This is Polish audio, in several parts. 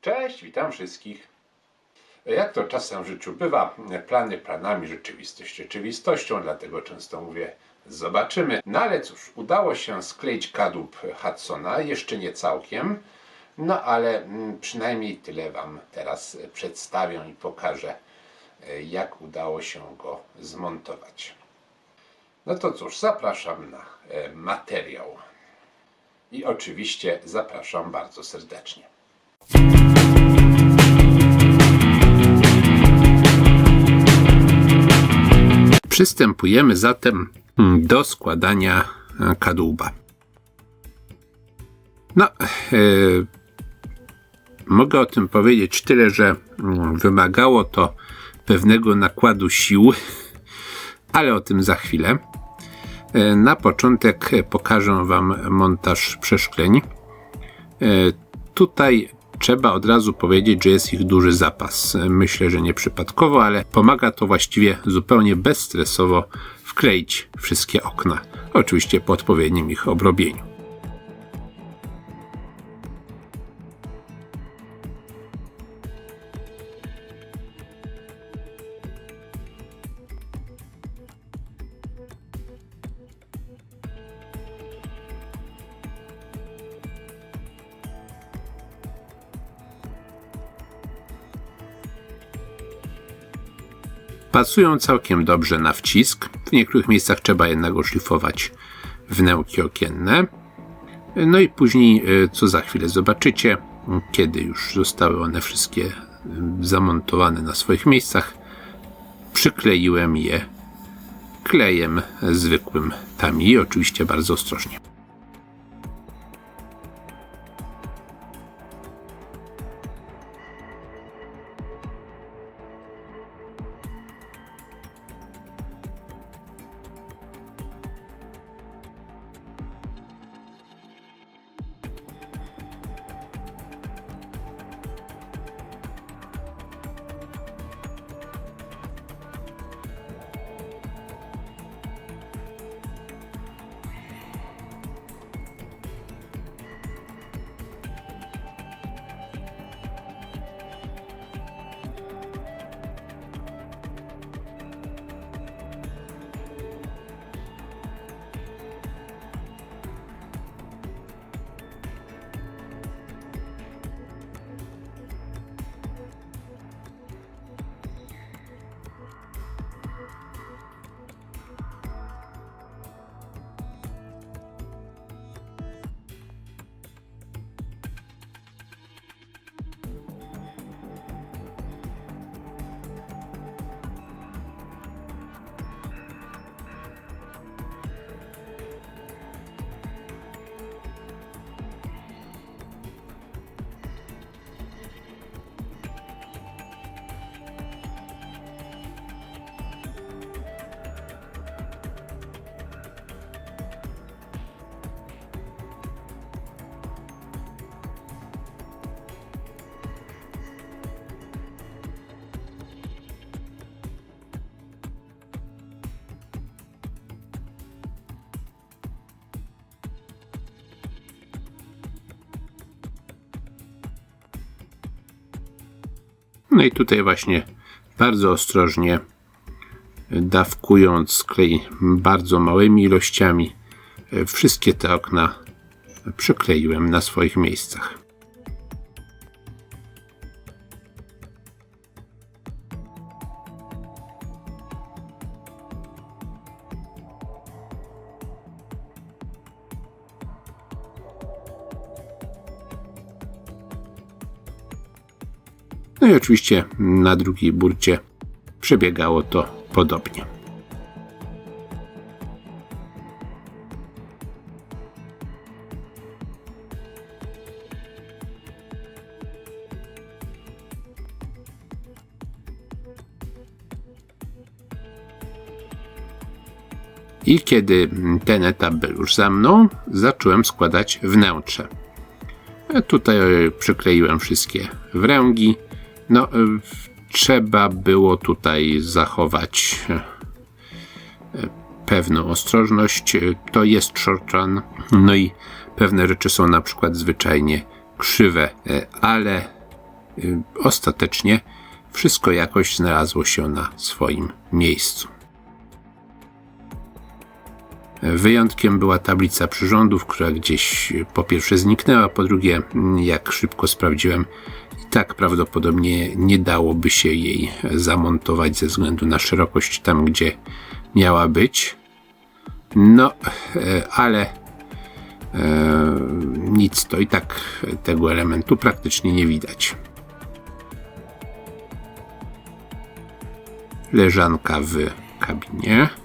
Cześć, witam wszystkich. Jak to czasem w życiu bywa, plany planami, rzeczywistość rzeczywistością, dlatego często mówię zobaczymy. No ale cóż, udało się skleić kadłub Hudsona, jeszcze nie całkiem, no ale mm, przynajmniej tyle Wam teraz przedstawię i pokażę, jak udało się go zmontować. No to cóż, zapraszam na e, materiał. I oczywiście zapraszam bardzo serdecznie. Przystępujemy zatem do składania e, kadłuba. No, e, mogę o tym powiedzieć tyle, że mm, wymagało to pewnego nakładu sił, ale o tym za chwilę. E, na początek pokażę Wam montaż przeszkleń. Tutaj trzeba od razu powiedzieć, że jest ich duży zapas. Myślę, że nieprzypadkowo, ale pomaga to właściwie zupełnie bezstresowo wkleić wszystkie okna. Oczywiście po odpowiednim ich obrobieniu. Pasują całkiem dobrze na wcisk. W niektórych miejscach trzeba jednak oszlifować wnęki okienne. No i później, y, co za chwilę zobaczycie, kiedy już zostały one wszystkie y, zamontowane na swoich miejscach, przykleiłem je klejem zwykłym tami, oczywiście bardzo ostrożnie. No i tutaj właśnie bardzo ostrożnie dawkując klej bardzo małymi ilościami, e, wszystkie te okna przykleiłem na swoich miejscach. No i oczywiście na drugiej burcie przebiegało to podobnie. I kiedy ten etap był już za mną, zacząłem składać wnętrze. E, Tutaj przykleiłem wszystkie wręgi. No, w- trzeba było tutaj zachować e, pewną ostrożność. E, To jest shortran, no i pewne rzeczy są na przykład zwyczajnie krzywe, e, ale y, ostatecznie wszystko jakoś znalazło się na swoim miejscu. Wyjątkiem była tablica przyrządów, która gdzieś po pierwsze zniknęła, po drugie, jak szybko sprawdziłem, i tak prawdopodobnie nie dałoby się jej zamontować ze względu na szerokość tam, gdzie miała być. No, e, ale e, nic, to i tak tego elementu praktycznie nie widać. Leżanka w kabinie.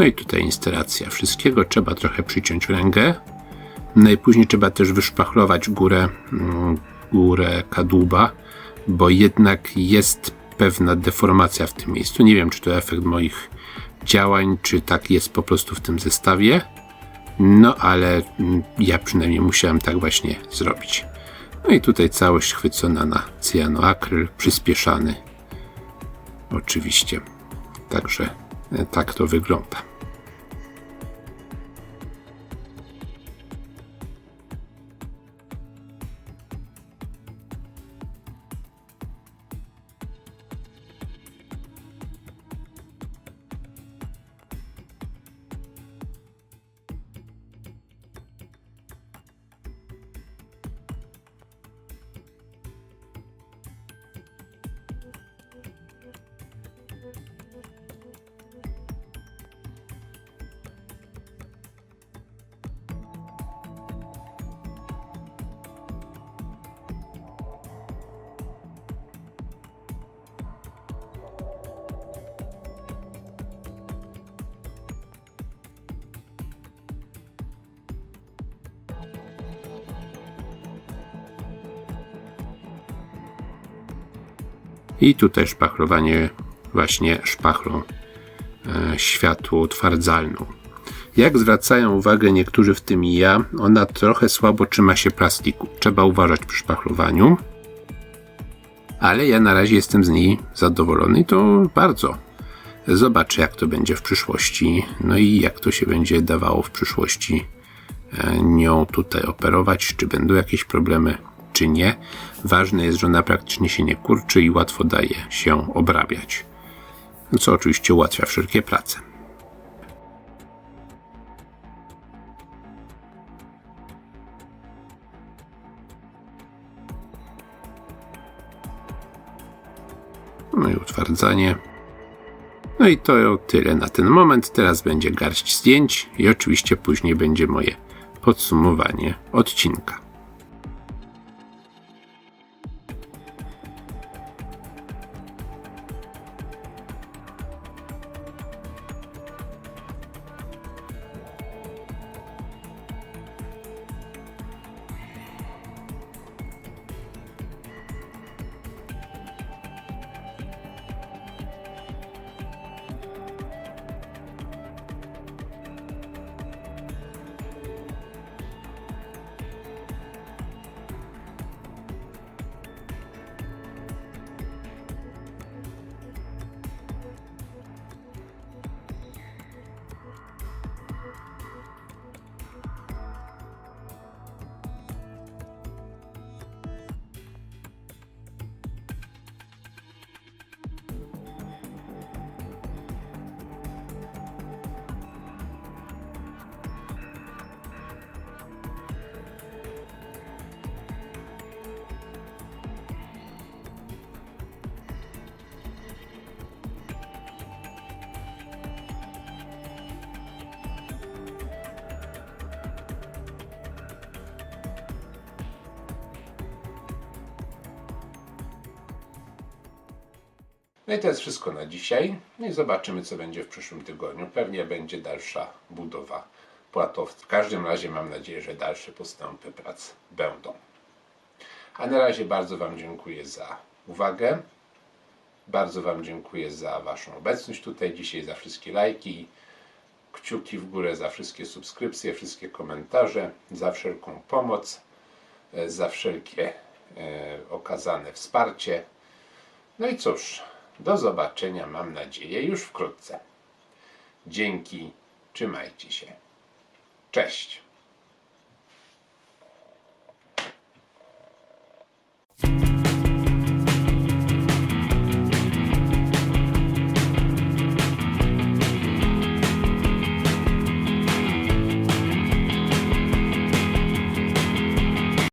No i tutaj instalacja wszystkiego. Trzeba trochę przyciąć rękę. No i później trzeba też wyszpachlować górę, mm, górę kadłuba, bo jednak jest pewna deformacja w tym miejscu. Nie wiem, czy to efekt moich działań, czy tak jest po prostu w tym zestawie. No ale mm, ja przynajmniej musiałem tak właśnie zrobić. No i tutaj całość chwycona na cyjanoakryl, przyspieszany. Oczywiście. Także e, tak to wygląda. I tutaj szpachlowanie właśnie szpachlą e, światło-utwardzalną. Jak zwracają uwagę niektórzy, w tym i ja, ona trochę słabo trzyma się plastiku. Trzeba uważać przy szpachlowaniu. Ale ja na razie jestem z niej zadowolony i to bardzo. Zobaczę, jak to będzie w przyszłości. No i jak to się będzie dawało w przyszłości e, nią tutaj operować. Czy będą jakieś problemy, czy nie. Ważne jest, że ona praktycznie się nie kurczy i łatwo daje się obrabiać. Co oczywiście ułatwia wszelkie prace. No i utwardzanie. No i to tyle na ten moment. Teraz będzie garść zdjęć i oczywiście później będzie moje podsumowanie odcinka. No i to jest wszystko na dzisiaj. No i zobaczymy, co będzie w przyszłym tygodniu. Pewnie będzie dalsza budowa płatowcy. W każdym razie mam nadzieję, że dalsze postępy prac będą. A na razie bardzo Wam dziękuję za uwagę. Bardzo Wam dziękuję za Waszą obecność tutaj dzisiaj, za wszystkie lajki, kciuki w górę, za wszystkie subskrypcje, wszystkie komentarze, za wszelką pomoc, e, za wszelkie e, okazane wsparcie. No i cóż, do zobaczenia, mam nadzieję, już wkrótce. Dzięki, trzymajcie się. Cześć.